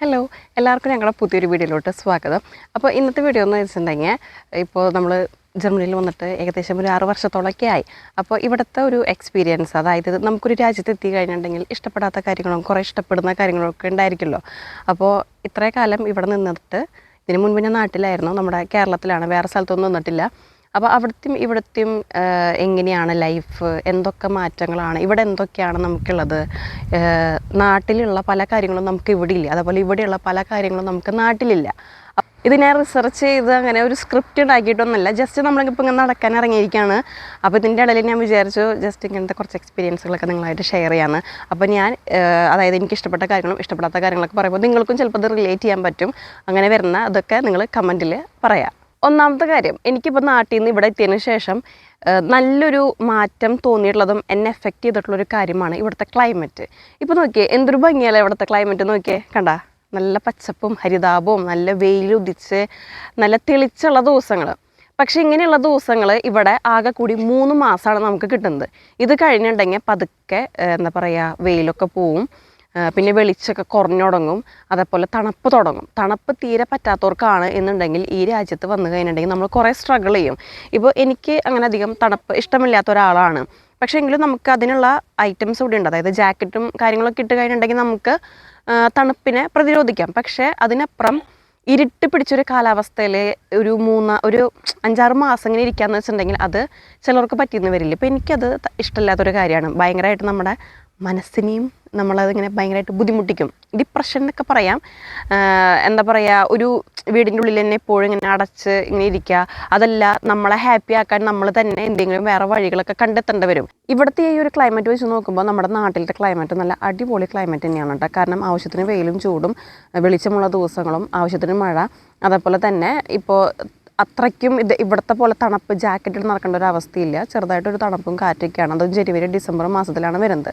Hello എല്ലാവർക്കും ഞങ്ങളുടെ പുതിയൊരു വീഡിയോയിലോട്ട് സ്വാഗതം. അപ്പോൾ ഇന്നത്തെ വീഡിയോ എന്ന് വെച്ചിട്ടുണ്ടെങ്കിൽ ഇപ്പോൾ നമ്മൾ ജർമ്മനിയിൽ വന്നിട്ട് ഏകദേശം ഒരു ആറ് വർഷത്തോളമൊക്കെ ആയി. അപ്പോൾ ഇവിടുത്തെ ഒരു എക്സ്പീരിയൻസ് അതായത് നമുക്കൊരു രാജ്യത്ത് എത്തി കഴിഞ്ഞിട്ടുണ്ടെങ്കിൽ ഇഷ്ടപ്പെടാത്ത കാര്യങ്ങളും കുറേ ഇഷ്ടപ്പെടുന്ന കാര്യങ്ങളൊക്കെ ഉണ്ടായിരിക്കുമല്ലോ. അപ്പോൾ ഇത്രേ കാലം ഇവിടെ നിന്നിട്ട് ഇതിനു മുൻപ് ഞാൻ നാട്ടിലായിരുന്നു. നമ്മുടെ കേരളത്തിലാണ് വേറെ സ്ഥലത്തൊന്നും നിന്നിട്ടില്ല. അപ്പോൾ അവിടത്തെയും ഇവിടത്തെയും എങ്ങനെയാണ് ലൈഫ്? എന്തൊക്കെ മാറ്റങ്ങളാണ്? ഇവിടെ എന്തൊക്കെയാണ് നമുക്കുള്ളത്? നാട്ടിലുള്ള പല കാര്യങ്ങളും നമുക്ക് ഇവിടെ ഇല്ല അതേപോലെ ഇവിടെയുള്ള പല കാര്യങ്ങളും നമുക്ക് നാട്ടിലില്ല. ഇത് ഞാൻ റിസർച്ച് ചെയ്ത് അങ്ങനെ ഒരു സ്ക്രിപ്റ്റ് ഉണ്ടാക്കിയിട്ടൊന്നുമല്ല. ജസ്റ്റ് നമ്മളിപ്പോൾ ഇങ്ങനെ നടക്കാൻ ഇറങ്ങിയിരിക്കുകയാണ്. അപ്പോൾ ഇതിന്റെ ഇടയിൽ ഞാൻ വിചാരിച്ചു ജസ്റ്റ് ഇങ്ങനത്തെ കുറച്ച് എക്സ്പീരിയൻസുകളൊക്കെ നിങ്ങളായിട്ട് ഷെയർ ചെയ്യാമെന്ന് അപ്പോൾ ഞാൻ അതായത് എനിക്ക് ഇഷ്ടപ്പെട്ട കാര്യങ്ങളും ഇഷ്ടപ്പെടാത്ത കാര്യങ്ങളൊക്കെ പറയുമ്പോൾ നിങ്ങൾക്കും ചിലപ്പോൾ അത് റിലേറ്റ് ചെയ്യാൻ പറ്റും. അങ്ങനെ വരുന്ന അതൊക്കെ നിങ്ങൾ കമന്റിൽ പറയാം. ഒന്നാമത്തെ കാര്യം എനിക്കിപ്പോൾ നാട്ടിൽ നിന്ന് ഇവിടെ എത്തിയതിന് ശേഷം നല്ലൊരു മാറ്റം തോന്നിയിട്ടുള്ളതും എന്നെ എഫക്റ്റ് ചെയ്തിട്ടുള്ളൊരു കാര്യമാണ് ഇവിടുത്തെ ക്ലൈമറ്റ് ഇപ്പോൾ നോക്കിയേ എന്തൊരു ഭംഗിയല്ലേ ഇവിടുത്തെ ക്ലൈമറ്റ് നോക്കിയേ കണ്ട? നല്ല പച്ചപ്പും ഹരിതാപവും നല്ല വെയിലുദിച്ച് നല്ല തെളിച്ചുള്ള ദിവസങ്ങൾ പക്ഷേ ഇങ്ങനെയുള്ള ദിവസങ്ങൾ ഇവിടെ ആകെ കൂടി മൂന്ന് മാസമാണ് നമുക്ക് കിട്ടുന്നത്. ഇത് കഴിഞ്ഞിട്ടുണ്ടെങ്കിൽ പതുക്കെ എന്താ പറയുക വെയിലൊക്കെ പോവും. പിന്നെ വെളിച്ചമൊക്കെ കുറഞ്ഞു തുടങ്ങും അതേപോലെ തണുപ്പ് തുടങ്ങും. തണുപ്പ് തീരെ പറ്റാത്തവർക്കാണ് എന്നുണ്ടെങ്കിൽ ഈ രാജ്യത്ത് വന്നു കഴിഞ്ഞിട്ടുണ്ടെങ്കിൽ നമ്മൾ കുറേ സ്ട്രഗിൾ ചെയ്യും. ഇപ്പോൾ എനിക്ക് അങ്ങനെ അധികം തണുപ്പ് ഇഷ്ടമില്ലാത്ത ഒരാളാണ്. പക്ഷേ എങ്കിലും നമുക്ക് അതിനുള്ള ഐറ്റംസ് ഇവിടെ ഉണ്ട്. അതായത് ജാക്കറ്റും കാര്യങ്ങളൊക്കെ ഇട്ട് കഴിഞ്ഞിട്ടുണ്ടെങ്കിൽ നമുക്ക് തണുപ്പിനെ പ്രതിരോധിക്കാം. പക്ഷേ അതിനപ്പുറം ഇരുട്ട് പിടിച്ചൊരു കാലാവസ്ഥയിൽ ഒരു മൂന്ന് ഒരു അഞ്ചാറ് മാസം ഇങ്ങനെ ഇരിക്കാന്ന് വെച്ചിട്ടുണ്ടെങ്കിൽ അത് ചിലർക്ക് പറ്റിയെന്ന് വരില്ല. ഇപ്പോൾ എനിക്കത് ഇഷ്ടമില്ലാത്തൊരു കാര്യമാണ്. ഭയങ്കരമായിട്ട് നമ്മുടെ മനസ്സിനെയും നമ്മളതിങ്ങനെ ഭയങ്കരമായിട്ട് ബുദ്ധിമുട്ടിക്കും. ഡിപ്രഷൻ എന്നൊക്കെ പറയാം. എന്താ പറയുക ഒരു വീടിന്റെ ഉള്ളിൽ തന്നെ എപ്പോഴും ഇങ്ങനെ അടച്ച് ഇങ്ങനെ ഇരിക്കുക. അതല്ല നമ്മളെ ഹാപ്പി ആക്കാൻ നമ്മൾ തന്നെ എന്തെങ്കിലും വേറെ വഴികളൊക്കെ കണ്ടെത്തേണ്ടി വരും. ഇവിടുത്തെ ഈ ഒരു ക്ലൈമറ്റ് വെച്ച് നോക്കുമ്പോൾ നമ്മുടെ നാട്ടിലത്തെ ക്ലൈമറ്റ് നല്ല അടിപൊളി ക്ലൈമറ്റ് തന്നെയാണ് കേട്ടോ. കാരണം ആവശ്യത്തിന് വെയിലും ചൂടും വെളിച്ചമുള്ള ദിവസങ്ങളും ആവശ്യത്തിന് മഴ. അതേപോലെ തന്നെ ഇപ്പോൾ അത്രയ്ക്കും ഇത് ഇവിടുത്തെ പോലെ തണുപ്പ് ജാക്കറ്റിൽ നടക്കേണ്ട ഒരു അവസ്ഥയില്ല. ചെറുതായിട്ടൊരു തണുപ്പും കാറ്റൊക്കെയാണ്. അതും ജനുവരി ഡിസംബർ മാസത്തിലാണ് വരുന്നത്.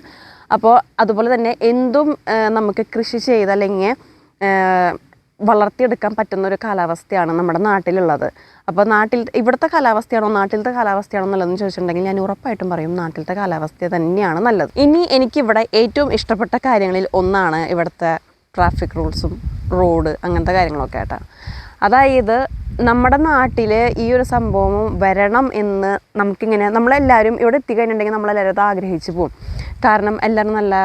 അപ്പോൾ അതുപോലെ തന്നെ എന്തും നമുക്ക് കൃഷി ചെയ്ത് അല്ലെങ്കിൽ വളർത്തിയെടുക്കാൻ പറ്റുന്ന ഒരു കാലാവസ്ഥയാണ് നമ്മുടെ നാട്ടിലുള്ളത്. അപ്പോൾ നാട്ടിൽ ഇവിടുത്തെ കാലാവസ്ഥയാണോ നാട്ടിലത്തെ കാലാവസ്ഥയാണോ നല്ലതെന്ന് ചോദിച്ചിട്ടുണ്ടെങ്കിൽ ഞാൻ ഉറപ്പായിട്ടും പറയും നാട്ടിലത്തെ കാലാവസ്ഥ തന്നെയാണ് നല്ലത്. ഇനി എനിക്കിവിടെ ഏറ്റവും ഇഷ്ടപ്പെട്ട കാര്യങ്ങളിൽ ഒന്നാണ് ഇവിടുത്തെ ട്രാഫിക് റൂൾസും റോഡ് അങ്ങനത്തെ കാര്യങ്ങളൊക്കെ ആയിട്ടാണ് അതായത് നമ്മുടെ നാട്ടിൽ ഈ ഒരു സംഭവം വരണം എന്ന് നമുക്കിങ്ങനെ നമ്മളെല്ലാവരും ഇവിടെ എത്തിക്കഴിഞ്ഞിട്ടുണ്ടെങ്കിൽ നമ്മളെല്ലാവരും അത് ആഗ്രഹിച്ചു പോകും. കാരണം എല്ലാവരും നല്ല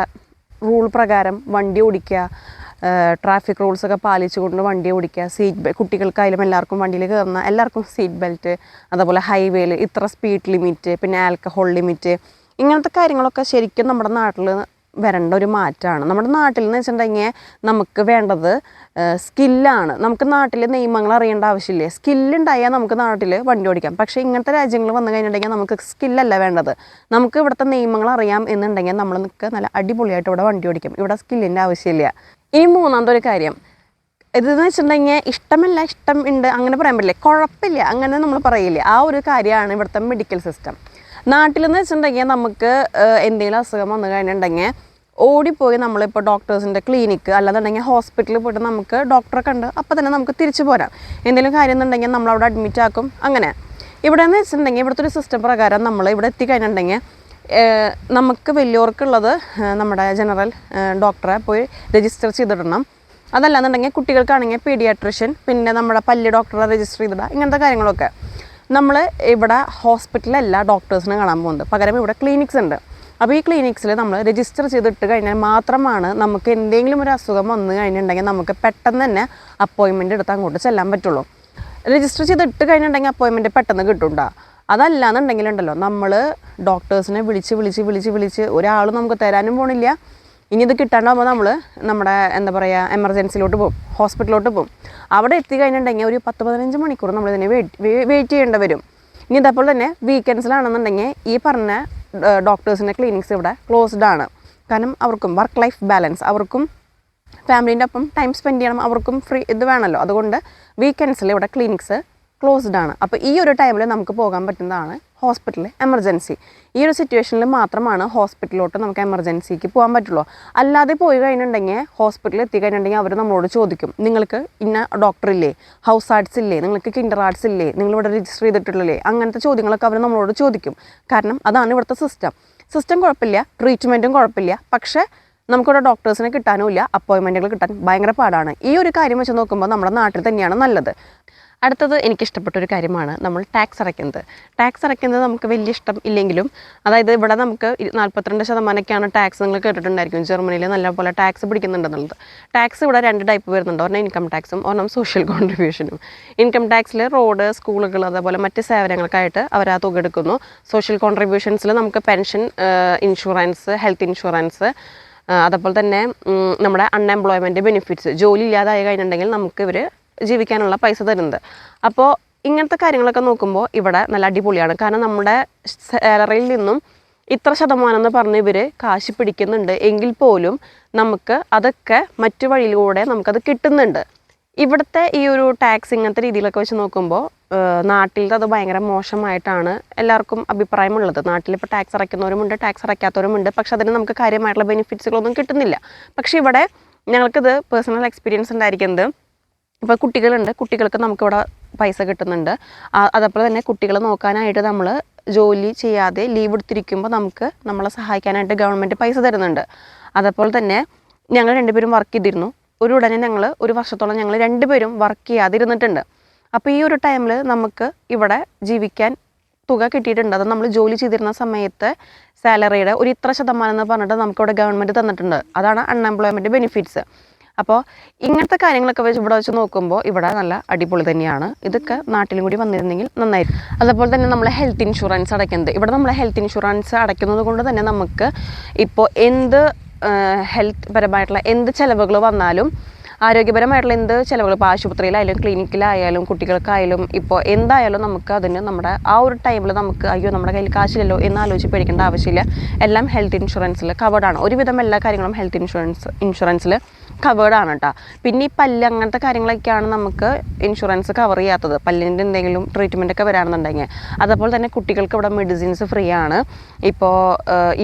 റൂൾ പ്രകാരം വണ്ടി ഓടിക്കുക ട്രാഫിക് റൂൾസൊക്കെ പാലിച്ചുകൊണ്ട് വണ്ടി ഓടിക്കുക സീറ്റ് ബെൽറ്റ് കുട്ടികൾക്കായാലും എല്ലാവർക്കും വണ്ടിയിൽ കയറുന്ന എല്ലാവർക്കും സീറ്റ് ബെൽറ്റ് അതുപോലെ ഹൈവേയിൽ ഇത്ര സ്പീഡ് ലിമിറ്റ് പിന്നെ ആൽക്കഹോൾ ലിമിറ്റ് ഇങ്ങനത്തെ കാര്യങ്ങളൊക്കെ ശരിക്കും നമ്മുടെ നാട്ടിൽ വരേണ്ട ഒരു മാറ്റമാണ് നമ്മുടെ നാട്ടിൽ എന്ന് വെച്ചിട്ടുണ്ടെങ്കിൽ നമുക്ക് വേണ്ടത് സ്കില്ലാണ്. നമുക്ക് നാട്ടിൽ നിയമങ്ങൾ അറിയേണ്ട ആവശ്യമില്ല? സ്കില്ലുണ്ടായാൽ നമുക്ക് നാട്ടിൽ വണ്ടി ഓടിക്കാം. പക്ഷേ ഇങ്ങനത്തെ രാജ്യങ്ങൾ വന്നു കഴിഞ്ഞിട്ടുണ്ടെങ്കിൽ നമുക്ക് സ്കില്ലല്ല വേണ്ടത്. നമുക്ക് ഇവിടുത്തെ നിയമങ്ങൾ അറിയാം എന്നുണ്ടെങ്കിൽ നമ്മൾ നിൽക്കുക നല്ല അടിപൊളിയായിട്ട് ഇവിടെ വണ്ടി ഓടിക്കും. ഇവിടെ സ്കില്ലിന്റെ ആവശ്യമില്ല. ഇനി മൂന്നാമത്തെ ഒരു കാര്യം. ഇതെന്ന് വെച്ചിട്ടുണ്ടെങ്കിൽ ഇഷ്ടമല്ല ഇഷ്ടം ഉണ്ട് അങ്ങനെ പറയാൻ പറ്റില്ല. കുഴപ്പമില്ല അങ്ങനെ നമ്മൾ പറയില്ല. ആ ഒരു കാര്യമാണ് ഇവിടുത്തെ മെഡിക്കൽ സിസ്റ്റം നാട്ടിലെന്ന് വെച്ചിട്ടുണ്ടെങ്കിൽ നമുക്ക് എന്തെങ്കിലും അസുഖം വന്നു കഴിഞ്ഞിട്ടുണ്ടെങ്കിൽ ഓടിപ്പോയി നമ്മളിപ്പോൾ ഡോക്ടേഴ്സിന്റെ ക്ലിനിക്ക് അല്ലാന്നുണ്ടെങ്കിൽ ഹോസ്പിറ്റലിൽ പോയിട്ട് നമുക്ക് ഡോക്ടറെ കണ്ട് അപ്പോൾ തന്നെ നമുക്ക് തിരിച്ചു പോരാം. എന്തെങ്കിലും കാര്യം എന്നുണ്ടെങ്കിൽ നമ്മളവിടെ അഡ്മിറ്റ് ആക്കും. അങ്ങനെ. ഇവിടെ എന്ന് വെച്ചിട്ടുണ്ടെങ്കിൽ ഇവിടുത്തെ ഒരു സിസ്റ്റം പ്രകാരം നമ്മൾ ഇവിടെ എത്തിക്കഴിഞ്ഞിട്ടുണ്ടെങ്കിൽ നമുക്ക് വലിയവർക്കുള്ളത് നമ്മുടെ ജനറൽ ഡോക്ടറെ പോയി രജിസ്റ്റർ ചെയ്തിടണം. അതല്ലാന്നുണ്ടെങ്കിൽ കുട്ടികൾക്കാണെങ്കിൽ പീഡിയാട്രിഷ്യൻ പിന്നെ നമ്മുടെ പല്ല് ഡോക്ടറെ രജിസ്റ്റർ ചെയ്തിടുക ഇങ്ങനത്തെ കാര്യങ്ങളൊക്കെ. നമ്മൾ ഇവിടെ ഹോസ്പിറ്റലല്ല ഡോക്ടേഴ്സിനെ കാണാൻ പോകുന്നത് പകരം ഇവിടെ ക്ലിനിക്സ് ഉണ്ട്. അപ്പോൾ ഈ ക്ലിനിക്സിൽ നമ്മൾ രജിസ്റ്റർ ചെയ്തിട്ട് കഴിഞ്ഞാൽ മാത്രമാണ് നമുക്ക് എന്തെങ്കിലും ഒരു അസുഖം വന്നു കഴിഞ്ഞിട്ടുണ്ടെങ്കിൽ നമുക്ക് പെട്ടെന്ന് തന്നെ അപ്പോയിൻമെന്റ് എടുത്ത് അങ്ങോട്ട് ചെല്ലാൻ പറ്റുള്ളൂ. രജിസ്റ്റർ ചെയ്തിട്ട് കഴിഞ്ഞിട്ടുണ്ടെങ്കിൽ അപ്പോയിൻമെന്റ് പെട്ടെന്ന് കിട്ടുണ്ടോ. അതല്ലാന്നുണ്ടെങ്കിലുണ്ടല്ലോ നമ്മൾ ഡോക്ടേഴ്സിനെ വിളിച്ച് വിളിച്ച് വിളിച്ച് വിളിച്ച് ഒരാളും നമുക്ക് തരാനും പോണില്ല. ഇനി ഇത് കിട്ടാണ്ടാകുമ്പോൾ നമ്മൾ നമ്മുടെ എന്താ പറയുക എമർജൻസിയിലോട്ട് പോകും ഹോസ്പിറ്റലിലോട്ട് പോകും അവിടെ എത്തി കഴിഞ്ഞിട്ടുണ്ടെങ്കിൽ ഒരു പത്ത് പതിനഞ്ച് മണിക്കൂർ നമ്മൾ ഇതിനെ വെയിറ്റ് വെയിറ്റ് ചെയ്യേണ്ടി വരും. ഇനി ഇതേപോലെ തന്നെ വീക്കെൻഡ്സിലാണെന്നുണ്ടെങ്കിൽ ഈ പറഞ്ഞ ഡോക്ടേഴ്സിന്റെ ക്ലിനിക്സ് ഇവിടെ ക്ലോസ്ഡ് ആണ്. കാരണം അവർക്കും വർക്ക് ലൈഫ് ബാലൻസ് അവർക്കും ഫാമിലീന്റെ ഒപ്പം ടൈം സ്പെൻഡ് ചെയ്യണം അവർക്കും ഫ്രീ ഇത് വേണമല്ലോ അതുകൊണ്ട് വീക്കെൻഡ്സിൽ ഇവിടെ ക്ലിനിക്സ് ക്ലോസ്ഡ് ആണ്. അപ്പോൾ ഈ ഒരു ടൈമിൽ നമുക്ക് പോകാൻ പറ്റുന്നതാണ് ഹോസ്പിറ്റൽ എമർജൻസി ഈ ഒരു സിറ്റുവേഷനിൽ മാത്രമാണ് ഹോസ്പിറ്റലിലോട്ട് നമുക്ക് എമർജൻസിക്ക് പോകാൻ പറ്റുള്ളൂ. അല്ലാതെ പോയി കഴിഞ്ഞിട്ടുണ്ടെങ്കിൽ ഹോസ്പിറ്റലിൽ എത്തി കഴിഞ്ഞിട്ടുണ്ടെങ്കിൽ അവർ നമ്മളോട് ചോദിക്കും നിങ്ങൾക്ക് ഇന്ന ഡോക്ടർ ഇല്ലേ? ഹൗസ് ആർട്സ് ഇല്ലേ? നിങ്ങൾക്ക് കിൻഡർ ആർട്സ് ഇല്ലേ? നിങ്ങൾ ഇവിടെ രജിസ്റ്റർ ചെയ്തിട്ടുള്ളേ അങ്ങനത്തെ ചോദ്യങ്ങളൊക്കെ അവർ നമ്മളോട് ചോദിക്കും. കാരണം അതാണ് ഇവിടുത്തെ സിസ്റ്റം സിസ്റ്റം കുഴപ്പമില്ല ട്രീറ്റ്മെന്റും കുഴപ്പമില്ല. പക്ഷേ നമുക്കിവിടെ ഡോക്ടേഴ്സിനെ കിട്ടാനും ഇല്ല അപ്പോയിൻമെന്റുകൾ കിട്ടാൻ ഭയങ്കര പാടാണ്. ഈ ഒരു കാര്യം വെച്ച് നോക്കുമ്പോൾ നമ്മുടെ നാട്ടിൽ തന്നെയാണ് നല്ലത്. അടുത്തത് എനിക്കിഷ്ടപ്പെട്ട ഒരു കാര്യമാണ് നമ്മൾ ടാക്സ് അടയ്ക്കുന്നത്. ടാക്സ് അടയ്ക്കുന്നത് നമുക്ക് വലിയ ഇഷ്ടം ഇല്ലെങ്കിലും അതായത് ഇവിടെ നമുക്ക് നാൽപ്പത്തിരണ്ട് ശതമാനമൊക്കെയാണ് ടാക്സ് നിങ്ങൾ കേട്ടിട്ടുണ്ടായിരിക്കും. ജർമ്മനിയിൽ നല്ലപോലെ ടാക്സ് പിടിക്കുന്നുണ്ടെന്നുള്ളത്. ടാക്സ് ഇവിടെ രണ്ട് ടൈപ്പ് വരുന്നുണ്ട്. ഒരെണ്ണം ഇൻകം ടാക്സും ഒരെണ്ണം സോഷ്യൽ കോൺട്രിബ്യൂഷനും ഇൻകം ടാക്സിൽ റോഡ് സ്കൂളുകൾ അതേപോലെ മറ്റ് സേവനങ്ങൾക്കായിട്ട് അവർ ആ തുക എടുക്കുന്നു. സോഷ്യൽ കോൺട്രിബ്യൂഷൻസിൽ നമുക്ക് പെൻഷൻ ഇൻഷുറൻസ് ഹെൽത്ത് ഇൻഷുറൻസ് അതേപോലെ തന്നെ നമ്മുടെ അൺഎംപ്ലോയ്മെന്റ് ബെനിഫിറ്റ്സ് ജോലി ഇല്ലാതായി കഴിഞ്ഞിട്ടുണ്ടെങ്കിൽ നമുക്ക് ഇവർ ജീവിക്കാനുള്ള പൈസ തരുന്നത്. അപ്പോൾ ഇങ്ങനത്തെ കാര്യങ്ങളൊക്കെ നോക്കുമ്പോൾ ഇവിടെ നല്ല അടിപൊളിയാണ്. കാരണം നമ്മുടെ സാലറിയിൽ നിന്നും ഇത്ര ശതമാനം എന്ന് പറഞ്ഞ് ഇവർ കാശ് പിടിക്കുന്നുണ്ട്. എങ്കിൽ പോലും നമുക്ക് അതൊക്കെ മറ്റു വഴിയിലൂടെ നമുക്കത് കിട്ടുന്നുണ്ട്. ഇവിടുത്തെ ഈ ഒരു ടാക്സ് ഇങ്ങനത്തെ രീതിയിലൊക്കെ വെച്ച് നോക്കുമ്പോൾ നാട്ടിലത്തെ അത് ഭയങ്കര മോശമായിട്ടാണ് എല്ലാവർക്കും അഭിപ്രായമുള്ളത്. നാട്ടിലിപ്പോൾ ടാക്സ് അടയ്ക്കുന്നവരുമുണ്ട് ടാക്സ് അടയ്ക്കാത്തവരുമുണ്ട്. പക്ഷെ അതിന് നമുക്ക് കാര്യമായിട്ടുള്ള ബെനിഫിറ്റ്സുകളൊന്നും കിട്ടുന്നില്ല. പക്ഷെ ഇവിടെ ഞങ്ങൾക്കിത് പേഴ്സണൽ എക്സ്പീരിയൻസ് ഉണ്ടായിരിക്കുന്നത് ഇപ്പോൾ കുട്ടികളുണ്ട്. കുട്ടികൾക്ക് നമുക്കിവിടെ പൈസ കിട്ടുന്നുണ്ട്. അതേപോലെ തന്നെ കുട്ടികളെ നോക്കാനായിട്ട് നമ്മൾ ജോലി ചെയ്യാതെ ലീവ് എടുത്തിരിക്കുമ്പോൾ നമുക്ക് നമ്മളെ സഹായിക്കാനായിട്ട് ഗവൺമെന്റ് പൈസ തരുന്നുണ്ട്. അതേപോലെ തന്നെ ഞങ്ങൾ രണ്ടുപേരും വർക്ക് ചെയ്തിരുന്നു. ഒരു ഉടനെ ഞങ്ങൾ ഒരു വർഷത്തോളം ഞങ്ങൾ രണ്ടുപേരും വർക്ക് ചെയ്യാതിരുന്നിട്ടുണ്ട്. അപ്പോൾ ഈ ഒരു ടൈമിൽ നമുക്ക് ഇവിടെ ജീവിക്കാൻ തുക കിട്ടിയിട്ടുണ്ട്. അത് നമ്മൾ ജോലി ചെയ്തിരുന്ന സമയത്ത് സാലറിയുടെ ഒരു ഇത്ര ശതമാനം എന്ന് പറഞ്ഞിട്ട് നമുക്കിവിടെ ഗവൺമെന്റ് തന്നിട്ടുണ്ട്. അതാണ് അൺഎംപ്ലോയ്മെന്റ് ബെനിഫിറ്റ്സ് അപ്പോൾ ഇങ്ങനത്തെ കാര്യങ്ങളൊക്കെ വെച്ച് ഇവിടെ വെച്ച് നോക്കുമ്പോൾ ഇവിടെ നല്ല അടിപൊളി തന്നെയാണ്. ഇതൊക്കെ നാട്ടിലും കൂടി വന്നിരുന്നെങ്കിൽ നന്നായിരിക്കും അതുപോലെ തന്നെ നമ്മൾ ഹെൽത്ത് ഇൻഷുറൻസ് അടയ്ക്കുന്നത്. ഇവിടെ നമ്മൾ ഹെൽത്ത് ഇൻഷുറൻസ് അടയ്ക്കുന്നത് കൊണ്ട് തന്നെ നമുക്ക് ഇപ്പോൾ എന്ത് ഹെൽത്ത് പരമായിട്ടുള്ള എന്ത് ചിലവുകൾ വന്നാലും ആരോഗ്യപരമായിട്ടുള്ള എന്ത് ചിലവുകൾ ഇപ്പോൾ ആശുപത്രിയിലായാലും ക്ലിനിക്കിലായാലും കുട്ടികൾക്കായാലും ഇപ്പോൾ എന്തായാലും നമുക്ക് അതിന് നമ്മുടെ ആ ഒരു ടൈമിൽ നമുക്ക് അയ്യോ നമ്മുടെ കയ്യിൽ കാശില്ലല്ലോ എന്ന് ആലോചിച്ച് പേടിക്കേണ്ട ആവശ്യമില്ല. എല്ലാം ഹെൽത്ത് ഇൻഷുറൻസിൽ കവേർഡാണ് ഒരുവിധം എല്ലാ കാര്യങ്ങളും ഹെൽത്ത് ഇൻഷുറൻസ് ഇൻഷുറൻസിൽ കവേർഡാണ് കേട്ടോ പിന്നെ ഈ പല്ല് അങ്ങനത്തെ കാര്യങ്ങളൊക്കെയാണ് നമുക്ക് ഇൻഷുറൻസ് കവർ ചെയ്യാത്തത്. പല്ലിന്റെ എന്തെങ്കിലും ട്രീറ്റ്മെന്റ് ഒക്കെ വരാണെന്നുണ്ടെങ്കിൽ. അതേപോലെ തന്നെ കുട്ടികൾക്ക് ഇവിടെ മെഡിസിൻസ് ഫ്രീ ആണ്. ഇപ്പോൾ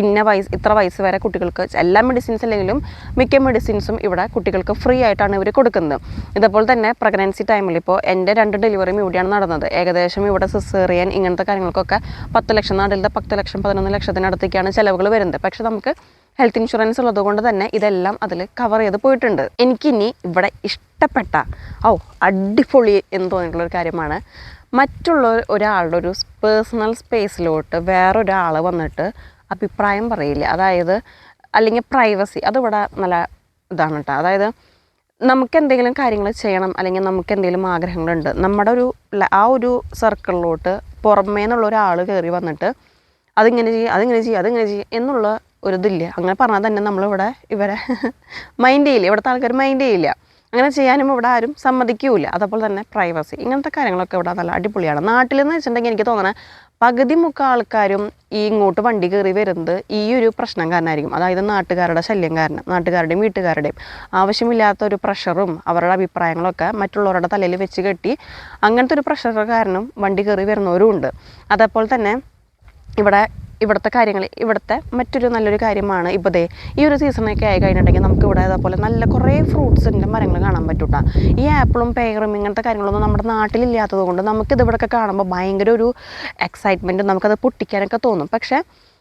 ഇന്ന വയസ്സ് ഇത്ര വയസ്സ് വരെ കുട്ടികൾക്ക് എല്ലാ മെഡിസിൻസ് അല്ലെങ്കിലും മിക്ക മെഡിസിൻസും ഇവിടെ കുട്ടികൾക്ക് ഫ്രീ ആയിട്ടാണ് ഇവർ കൊടുക്കുന്നത്. ഇതേപോലെ തന്നെ പ്രഗ്നൻസി ടൈമിൽ ഇപ്പോൾ എന്റെ രണ്ട് ഡെലിവറിയും ഇവിടെയാണ് നടന്നത്. ഏകദേശം ഇവിടെ സിസേറിയൻ ഇങ്ങനത്തെ കാര്യങ്ങൾക്കൊക്കെ പത്ത് ലക്ഷം നാട്ടിലത്തെ പത്ത് ലക്ഷം പതിനൊന്ന് ലക്ഷത്തിനടുത്തേക്കാണ് ചിലവുകൾ വരുന്നത്. പക്ഷേ നമുക്ക് ഹെൽത്ത് ഇൻഷുറൻസ് ഉള്ളത് കൊണ്ട് തന്നെ ഇതെല്ലാം അതിൽ കവർ ചെയ്ത് പോയിട്ടുണ്ട്. എനിക്കിനി ഇവിടെ ഇഷ്ടപ്പെട്ട ഓ അടിപൊളി എന്ന് തോന്നിയിട്ടുള്ളൊരു കാര്യമാണ്. മറ്റുള്ള ഒരാളുടെ ഒരു പേഴ്സണൽ സ്പേസിലോട്ട് വേറൊരാൾ വന്നിട്ട് അഭിപ്രായം പറയില്ല. അതായത് അല്ലെങ്കിൽ പ്രൈവസി അതിവിടെ നല്ല ഇതാണ് കേട്ടോ അതായത് നമുക്ക് എന്തെങ്കിലും കാര്യങ്ങൾ ചെയ്യണം അല്ലെങ്കിൽ നമുക്ക് എന്തെങ്കിലും ആഗ്രഹങ്ങളുണ്ട് നമ്മുടെ ഒരു ആ ഒരു സർക്കിളിലോട്ട് പുറമേ നിന്നുള്ള ഒരാൾ കയറി വന്നിട്ട് അതിങ്ങനെ ചെയ്യും അതിങ്ങനെ ചെയ്യും അതിങ്ങനെ ചെയ്യും എന്നുള്ള ഒരു അങ്ങനെ പറഞ്ഞാൽ തന്നെ നമ്മളിവിടെ ഇവരെ മൈൻഡ് ചെയ്യില്ല. ഇവിടുത്തെ ആൾക്കാർ മൈൻഡ് ചെയ്യില്ല. അങ്ങനെ ചെയ്യാനും ഇവിടെ ആരും സമ്മതിക്കൂല. അതേപോലെ തന്നെ പ്രൈവസി ഇങ്ങനത്തെ കാര്യങ്ങളൊക്കെ ഇവിടെ നല്ല അടിപൊളിയാണ്. നാട്ടിലെന്ന് വെച്ചിട്ടുണ്ടെങ്കിൽ എനിക്ക് തോന്നണേ പകുതി മുക്ക ആൾക്കാരും ഈ ഇങ്ങോട്ട് വണ്ടി കയറി വരുന്നത് ഈ ഒരു പ്രശ്നം കാരണമായിരിക്കും അതായത് നാട്ടുകാരുടെ ശല്യം കാരണം നാട്ടുകാരുടെയും വീട്ടുകാരുടെയും ആവശ്യമില്ലാത്ത ഒരു പ്രഷറും അവരുടെ അഭിപ്രായങ്ങളൊക്കെ മറ്റുള്ളവരുടെ തലയിൽ വെച്ച് കെട്ടി അങ്ങനത്തെ ഒരു പ്രഷർ കാരണം വണ്ടി കയറി വരുന്നവരും ഉണ്ട്. അതേപോലെ തന്നെ ഇവിടെ ഇവിടുത്തെ കാര്യങ്ങൾ ഇവിടുത്തെ മറ്റൊരു നല്ലൊരു കാര്യമാണ് ഇപ്പോൾ ദേ ഈ ഒരു സീസണൊക്കെ ആയി കഴിഞ്ഞിട്ടുണ്ടെങ്കിൽ നമുക്ക് ഇവിടെ അതേപോലെ നല്ല കുറേ ഫ്രൂട്ട്സിന്റെ മരങ്ങൾ കാണാൻ പറ്റൂട്ടാ. ഈ ആപ്പിളും പേറും ഇങ്ങനത്തെ കാര്യങ്ങളൊന്നും നമ്മുടെ നാട്ടിലില്ലാത്തത് കൊണ്ട് നമുക്കിത് ഇവിടെയൊക്കെ കാണുമ്പോൾ ഭയങ്കര ഒരു എക്സൈറ്റ്മെന്റ് നമുക്കത് പൊട്ടിക്കാനൊക്കെ തോന്നും. പക്ഷേ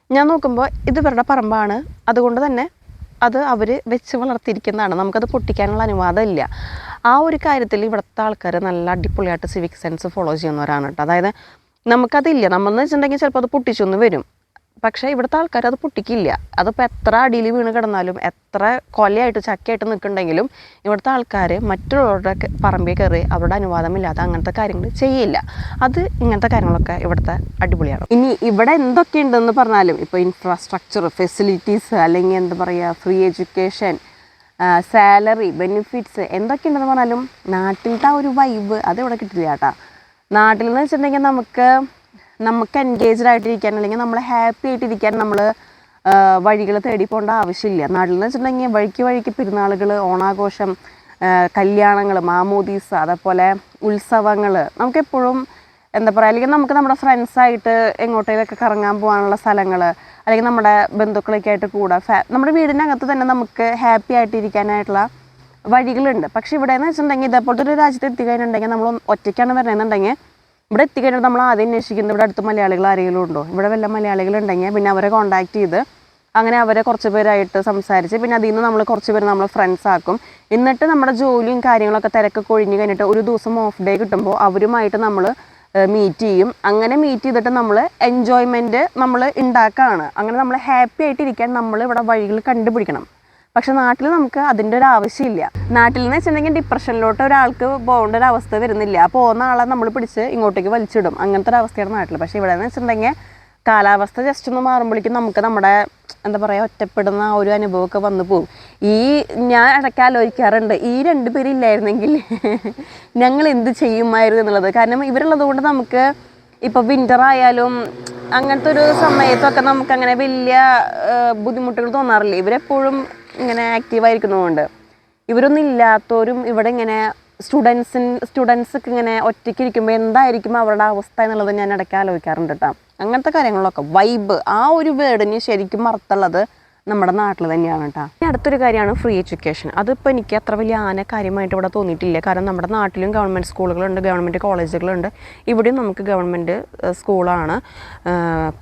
ഞാൻ നോക്കുമ്പോൾ ഇത് ഇവരുടെ പറമ്പാണ്. അതുകൊണ്ട് തന്നെ അത് അവർ വെച്ച് വളർത്തിയിരിക്കുന്നതാണ്. നമുക്കത് പൊട്ടിക്കാനുള്ള അനുവാദമില്ല. ആ ഒരു കാര്യത്തിൽ ഇവിടുത്തെ ആൾക്കാർ നല്ല അടിപൊളിയായിട്ട് സിവിക് സെൻസ് ഫോളോ ചെയ്യുന്നവരാണ് കേട്ടോ. അതായത് നമുക്കതില്ല. നമ്മളെന്ന് വെച്ചിട്ടുണ്ടെങ്കിൽ ചിലപ്പോൾ അത് പൊട്ടിച്ചൊന്ന് വരും. പക്ഷേ ഇവിടുത്തെ ആൾക്കാർ അത് പൊട്ടിക്കില്ല. അതിപ്പോൾ എത്ര അടിയിൽ വീണ് കിടന്നാലും എത്ര കൊലയായിട്ട് ചക്കയായിട്ട് നിൽക്കുന്നുണ്ടെങ്കിലും ഇവിടുത്തെ ആൾക്കാർ മറ്റുള്ളവരുടെ പറമ്പിൽ കയറി അവരുടെ അനുവാദമില്ലാതെ അങ്ങനത്തെ കാര്യങ്ങൾ ചെയ്യില്ല. അത് ഇങ്ങനത്തെ കാര്യങ്ങളൊക്കെ ഇവിടുത്തെ അടിപൊളിയാണ്. ഇനി ഇവിടെ എന്തൊക്കെ ഉണ്ടെന്ന് പറഞ്ഞാലും ഇപ്പോൾ ഇൻഫ്രാസ്ട്രക്ചർ ഫെസിലിറ്റീസ് അല്ലെങ്കിൽ എന്താ പറയുക ഫ്രീ എഡ്യൂക്കേഷൻ സാലറി ബെനിഫിറ്റ്സ് എന്തൊക്കെയുണ്ടെന്ന് പറഞ്ഞാലും നാട്ടിലത്തെ ആ ഒരു വൈബ് അത് ഇവിടെ കിട്ടില്ല കേട്ടോ നാട്ടിൽ എന്ന് വെച്ചിട്ടുണ്ടെങ്കിൽ നമുക്ക് നമുക്ക് എൻഗേജ്ഡ് ആയിട്ടിരിക്കാൻ അല്ലെങ്കിൽ നമ്മൾ ഹാപ്പി ആയിട്ടിരിക്കാൻ നമ്മൾ വഴികൾ തേടി പോകേണ്ട ആവശ്യമില്ല. നാട്ടിൽ എന്ന് വെച്ചിട്ടുണ്ടെങ്കിൽ വഴിക്ക് വഴിക്ക് പെരുന്നാളുകൾ ഓണാഘോഷം കല്യാണങ്ങൾ മാമോദീസ അതേപോലെ ഉത്സവങ്ങൾ നമുക്കെപ്പോഴും എന്താ പറയുക അല്ലെങ്കിൽ നമുക്ക് നമ്മുടെ ഫ്രണ്ട്സായിട്ട് എങ്ങോട്ടേലൊക്കെ കറങ്ങാൻ പോകാനുള്ള സ്ഥലങ്ങൾ അല്ലെങ്കിൽ നമ്മുടെ ബന്ധുക്കളൊക്കെ ആയിട്ട് കൂടെ ഫാ നമ്മുടെ വീടിനകത്ത് തന്നെ നമുക്ക് ഹാപ്പി ആയിട്ടിരിക്കാനായിട്ടുള്ള വഴികളുണ്ട്. പക്ഷേ ഇവിടെ എന്ന് വെച്ചിട്ടുണ്ടെങ്കിൽ ഇതേപോലത്തെ ഒരു രാജ്യത്ത് എത്തിക്കഴിഞ്ഞിട്ടുണ്ടെങ്കിൽ നമ്മൾ ഒറ്റയ്ക്കാണ് വരണമെന്നുണ്ടെങ്കിൽ ഇവിടെ എത്തിക്കഴിഞ്ഞാൽ നമ്മൾ ആദ്യം അന്വേഷിക്കുന്നത് ഇവിടെ അടുത്ത് മലയാളികൾ ആരെങ്കിലും ഉണ്ടോ? ഇവിടെ വല്ല മലയാളികൾ ഉണ്ടെങ്കിൽ പിന്നെ അവരെ കോൺടാക്ട് ചെയ്ത് അങ്ങനെ അവരെ കുറച്ച് പേരായിട്ട് സംസാരിച്ച് പിന്നെ അതിൽ നിന്ന് നമ്മൾ കുറച്ച് പേര് നമ്മൾ ഫ്രണ്ട്സ് ആക്കും. എന്നിട്ട് നമ്മുടെ ജോലിയും കാര്യങ്ങളൊക്കെ തിരക്കൊക്കെ ഒഴിഞ്ഞ് കഴിഞ്ഞിട്ട് ഒരു ദിവസം ഓഫ് ഡേ കിട്ടുമ്പോൾ അവരുമായിട്ട് നമ്മൾ മീറ്റ് ചെയ്യും. അങ്ങനെ മീറ്റ് ചെയ്തിട്ട് നമ്മൾ എൻജോയ്മെന്റ് നമ്മൾ ഉണ്ടാക്കുകയാണ് അങ്ങനെ നമ്മൾ ഹാപ്പി ആയിട്ടിരിക്കാൻ നമ്മൾ ഇവിടെ വഴികൾ കണ്ടുപിടിക്കണം. പക്ഷെ നാട്ടിൽ നമുക്ക് അതിന്റെ ഒരു ആവശ്യമില്ല. നാട്ടിൽ എന്ന് വെച്ചിട്ടുണ്ടെങ്കിൽ ഡിപ്രഷനിലോട്ട് ഒരാൾക്ക് പോകേണ്ട ഒരു അവസ്ഥ വരുന്നില്ല. ആ പോകുന്ന ആളെ നമ്മൾ പിടിച്ച് ഇങ്ങോട്ടേക്ക് വലിച്ചിടും. അങ്ങനത്തെ ഒരു അവസ്ഥയാണ് നാട്ടിൽ. പക്ഷേ ഇവിടെ എന്ന് വെച്ചിട്ടുണ്ടെങ്കിൽ കാലാവസ്ഥ ജസ്റ്റ് ഒന്ന് മാറുമ്പോഴേക്കും നമുക്ക് നമ്മുടെ എന്താ പറയുക ഒറ്റപ്പെടുന്ന ആ ഒരു അനുഭവമൊക്കെ വന്നു പോകും. ഈ ഞാൻ ഇടയ്ക്ക് ആലോചിക്കാറുണ്ട് ഈ രണ്ട് പേരില്ലായിരുന്നെങ്കിൽ ഞങ്ങൾ എന്ത് ചെയ്യുമായിരുന്നു എന്നുള്ളത്. കാരണം ഇവരുള്ളത് കൊണ്ട് നമുക്ക് ഇപ്പോൾ വിന്റർ ആയാലും അങ്ങനത്തെ ഒരു സമയത്തൊക്കെ നമുക്കങ്ങനെ വലിയ ബുദ്ധിമുട്ടുകൾ തോന്നാറില്ല. ഇവരെപ്പോഴും ഇങ്ങനെ ആക്റ്റീവായിരിക്കുന്നതുകൊണ്ട് ഇവരൊന്നും ഇല്ലാത്തവരും ഇവിടെ ഇങ്ങനെ സ്റ്റുഡൻസിൻ സ്റ്റുഡൻസ് ഒക്കെ ഇങ്ങനെ ഒറ്റയ്ക്ക് ഇരിക്കുമ്പോൾ എന്തായിരിക്കും അവരുടെ അവസ്ഥ എന്നുള്ളത് ഞാൻ ഇടയ്ക്ക് ആലോചിക്കാറുണ്ട് കേട്ടോ. അങ്ങനത്തെ കാര്യങ്ങളൊക്കെ. വൈബ് ആ ഒരു വേർഡിന് ശരിക്കും അർത്ഥമുള്ളത് നമ്മുടെ നാട്ടിൽ തന്നെയാണ് കേട്ടോ. ഇനി അടുത്തൊരു കാര്യമാണ് ഫ്രീ എഡ്യൂക്കേഷൻ അതിപ്പോൾ എനിക്ക് അത്ര വലിയ ആന കാര്യമായിട്ട് ഇവിടെ തോന്നിയിട്ടില്ല. കാരണം നമ്മുടെ നാട്ടിലും ഗവൺമെന്റ് സ്കൂളുകളുണ്ട് ഗവൺമെന്റ് കോളേജുകളുണ്ട് ഇവിടെയും നമുക്ക് ഗവൺമെന്റ് സ്കൂളാണ്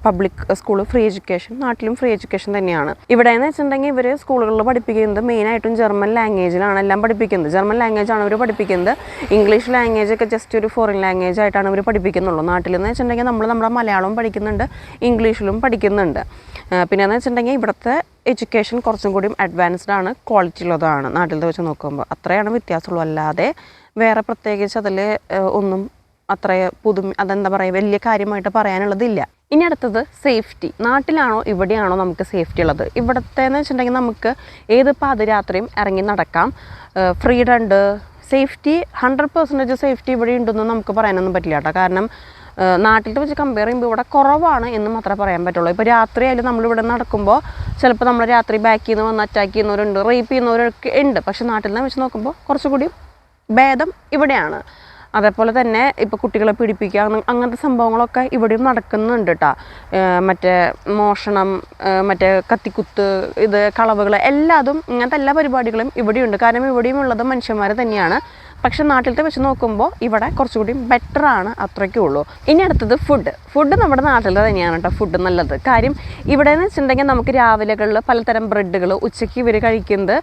പബ്ലിക് സ്കൂൾ ഫ്രീ എഡ്യൂക്കേഷൻ നാട്ടിലും ഫ്രീ എഡ്യൂക്കേഷൻ തന്നെയാണ്. ഇവിടെ എന്ന് വെച്ചിട്ടുണ്ടെങ്കിൽ ഇവർ സ്കൂളുകളിൽ പഠിപ്പിക്കുന്നത് മെയിനായിട്ടും ജർമ്മൻ ലാംഗ്വേജിലാണ് എല്ലാം പഠിപ്പിക്കുന്നത്. ജർമ്മൻ ലാംഗ്വേജ് ആണ് ഇവർ പഠിപ്പിക്കുന്നത്. ഇംഗ്ലീഷ് ലാംഗ്വേജ് ഒക്കെ ജസ്റ്റ് ഒരു ഫോറിൻ ലാംഗ്വേജ് ആയിട്ടാണ് ഇവർ പഠിപ്പിക്കുന്നുള്ളൂ. നാട്ടിലെന്ന് വെച്ചിട്ടുണ്ടെങ്കിൽ നമ്മൾ നമ്മുടെ മലയാളവും പഠിക്കുന്നുണ്ട് ഇംഗ്ലീഷിലും പഠിക്കുന്നുണ്ട്. പിന്നെ എന്ന് വെച്ചിട്ടുണ്ടെങ്കിൽ ഇവിടുത്തെ എഡ്യൂക്കേഷൻ കുറച്ചും കൂടി അഡ്വാൻസ്ഡ് ആണ് ക്വാളിറ്റി ഉള്ളതാണ് നാട്ടിലത്തെ വെച്ച് നോക്കുമ്പോൾ അത്രയാണ് വ്യത്യാസമുള്ളൂ. അല്ലാതെ വേറെ പ്രത്യേകിച്ച് അതിൽ ഒന്നും അത്ര പുതുമ അതെന്താ പറയുക വലിയ കാര്യമായിട്ട് പറയാനുള്ളതില്ല. ഇനി അടുത്തത് സേഫ്റ്റി നാട്ടിലാണോ ഇവിടെയാണോ നമുക്ക് സേഫ്റ്റി ഉള്ളത്? ഇവിടുത്തെ എന്ന് വെച്ചിട്ടുണ്ടെങ്കിൽ നമുക്ക് ഏത് പാതിരാത്രിയും ഇറങ്ങി നടക്കാം. ഫ്രീഡം ഉണ്ട്. സേഫ്റ്റി ഹൺഡ്രഡ് പെർസെന്റേജ് സേഫ്റ്റി ഇവിടെ ഉണ്ടെന്ന് നമുക്ക് പറയാനൊന്നും പറ്റില്ല കേട്ടോ. കാരണം നാട്ടിലത്തെ വെച്ച് കമ്പയർ ചെയ്യുമ്പോൾ ഇവിടെ കുറവാണ് എന്ന് മാത്രമേ പറയാൻ പറ്റുള്ളൂ. ഇപ്പോൾ രാത്രി ആയാലും നമ്മളിവിടെ നടക്കുമ്പോൾ ചിലപ്പോൾ നമ്മൾ രാത്രി ബാക്കിൽ നിന്ന് വന്ന് അറ്റാക്ക് ചെയ്യുന്നവരുണ്ട് റേപ്പ് ചെയ്യുന്നവരൊക്കെ ഉണ്ട്. പക്ഷേ നാട്ടിൽ നിന്ന് വെച്ച് നോക്കുമ്പോൾ കുറച്ചുകൂടി ഭേദം ഇവിടെയാണ്. അതേപോലെ തന്നെ ഇപ്പോൾ കുട്ടികളെ പീഡിപ്പിക്കുക അങ്ങ- അങ്ങനത്തെ സംഭവങ്ങളൊക്കെ ഇവിടെയും നടക്കുന്നുണ്ട് കേട്ടോ മറ്റേ മോഷണം മറ്റേ കത്തിക്കുത്ത് ഇത് കളവുകൾ എല്ലാതും ഇങ്ങനത്തെ എല്ലാ പരിപാടികളും ഇവിടെയുണ്ട്. കാരണം ഇവിടെയും ഉള്ളത് മനുഷ്യന്മാർ തന്നെയാണ്. പക്ഷെ നാട്ടിലത്തെ വെച്ച് നോക്കുമ്പോൾ ഇവിടെ കുറച്ചുകൂടി ബെറ്റർ ആണ് അത്രയ്ക്കേ ഉള്ളൂ. ഇനി അടുത്തത് ഫുഡ് ഫുഡ് നമ്മുടെ നാട്ടിൽ തന്നെയാണ് കേട്ടോ ഫുഡ് നല്ലത്. കാര്യം ഇവിടെ എന്ന് വെച്ചിട്ടുണ്ടെങ്കിൽ നമുക്ക് രാവിലെകളിൽ പലതരം ബ്രെഡുകൾ ഉച്ചയ്ക്ക് ഇവർ കഴിക്കുന്നത്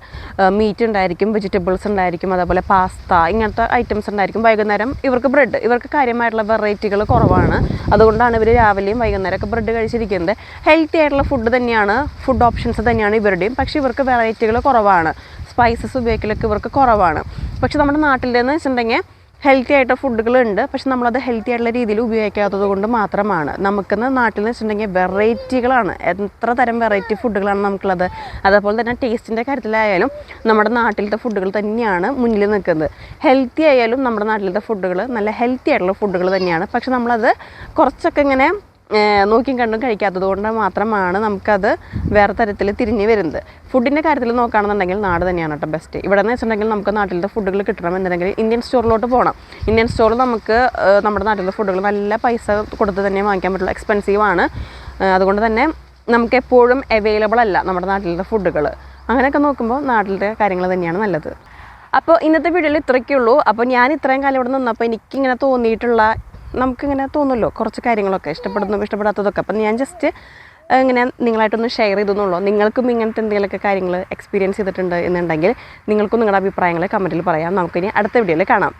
മീറ്റ് ഉണ്ടായിരിക്കും വെജിറ്റബിൾസ് ഉണ്ടായിരിക്കും അതേപോലെ പാസ്ത ഇങ്ങനത്തെ ഐറ്റംസ് ഉണ്ടായിരിക്കും. വൈകുന്നേരം ഇവർക്ക് ബ്രെഡ് ഇവർക്ക് കാര്യമായിട്ടുള്ള വെറൈറ്റികൾ കുറവാണ്. അതുകൊണ്ടാണ് ഇവർ രാവിലെയും വൈകുന്നേരമൊക്കെ ബ്രെഡ് കഴിച്ചിരിക്കുന്നത്. ഹെൽത്തി ആയിട്ടുള്ള ഫുഡ് തന്നെയാണ് ഫുഡ് ഓപ്ഷൻസ് തന്നെയാണ് ഇവരുടെയും. പക്ഷേ ഇവർക്ക് വെറൈറ്റികൾ കുറവാണ്. സ്പൈസസ് ഉപയോഗിക്കലൊക്കെ ഇവർക്ക് കുറവാണ്. പക്ഷെ നമ്മുടെ നാട്ടിലെന്ന് വെച്ചിട്ടുണ്ടെങ്കിൽ ഹെൽത്തി ആയിട്ട് ഫുഡുകളുണ്ട് പക്ഷെ നമ്മളത് ഹെൽത്തി ആയിട്ടുള്ള രീതിയിൽ ഉപയോഗിക്കാത്തത് കൊണ്ട് മാത്രമാണ്. നമുക്കെന്ന് നാട്ടിൽ എന്ന് വെച്ചിട്ടുണ്ടെങ്കിൽ വെറൈറ്റികളാണ് എത്ര തരം വെറൈറ്റി ഫുഡുകളാണ് നമുക്കുള്ളത്. അതേപോലെ തന്നെ ടേസ്റ്റിന്റെ കാര്യത്തിലായാലും നമ്മുടെ നാട്ടിലത്തെ ഫുഡുകൾ തന്നെയാണ് മുന്നിൽ നിൽക്കുന്നത്. ഹെൽത്തി ആയാലും നമ്മുടെ നാട്ടിലത്തെ ഫുഡുകൾ നല്ല ഹെൽത്തി ആയിട്ടുള്ള ഫുഡുകൾ തന്നെയാണ്. പക്ഷെ നമ്മളത് കുറച്ചൊക്കെ ഇങ്ങനെ നോക്കിയും കണ്ടും കഴിക്കാത്തത് കൊണ്ട് മാത്രമാണ് നമുക്കത് വേറെ തരത്തിൽ തിരിഞ്ഞ് വരുന്നത്. ഫുഡിന്റെ കാര്യത്തിൽ നോക്കുകയാണെന്നുണ്ടെങ്കിൽ നാട് തന്നെയാണ് കേട്ടോ ബെസ്റ്റ് ഇവിടെ എന്ന് വെച്ചിട്ടുണ്ടെങ്കിൽ നമുക്ക് നാട്ടിലത്തെ ഫുഡുകൾ കിട്ടണം. എന്നുണ്ടെങ്കിൽ ഇന്ത്യൻ സ്റ്റോറിലോട്ട് പോകണം ഇന്ത്യൻ സ്റ്റോറിൽ നമുക്ക് നമ്മുടെ നാട്ടിലെ ഫുഡുകൾ നല്ല പൈസ കൊടുത്ത് തന്നെ വാങ്ങിക്കാൻ പറ്റില്ല എക്സ്പെൻസീവ് ആണ്. അതുകൊണ്ട് തന്നെ നമുക്ക് എപ്പോഴും അവൈലബിൾ അല്ല നമ്മുടെ നാട്ടിലത്തെ ഫുഡുകൾ അങ്ങനെയൊക്കെ നോക്കുമ്പോൾ നാട്ടിലത്തെ കാര്യങ്ങൾ തന്നെയാണ് നല്ലത്. അപ്പോൾ ഇന്നത്തെ വീഡിയോയിൽ ഇത്രയൊക്കെ ഉള്ളൂ. അപ്പോൾ ഞാൻ ഇത്രയും കാലം ഇവിടെ നിന്നപ്പോൾ എനിക്കിങ്ങനെ തോന്നിയിട്ടുള്ള നമുക്കിങ്ങനെ തോന്നുമല്ലോ കുറച്ച് കാര്യങ്ങളൊക്കെ ഇഷ്ടപ്പെടുന്നു ഇഷ്ടപ്പെടാത്തതൊക്കെ. അപ്പം ഞാൻ ജസ്റ്റ് ഇങ്ങനെ നിങ്ങളായിട്ടൊന്ന് ഷെയർ ചെയ്തെന്നുള്ളൂ. നിങ്ങൾക്കും ഇങ്ങനത്തെ എന്തെങ്കിലുമൊക്കെ കാര്യങ്ങൾ എക്സ്പീരിയൻസ് ചെയ്തിട്ടുണ്ട് എന്നുണ്ടെങ്കിൽ നിങ്ങൾക്കും നിങ്ങളുടെ അഭിപ്രായങ്ങൾ കമന്റിൽ പറയാം. നമുക്കിനി അടുത്ത വീഡിയോയിൽ കാണാം.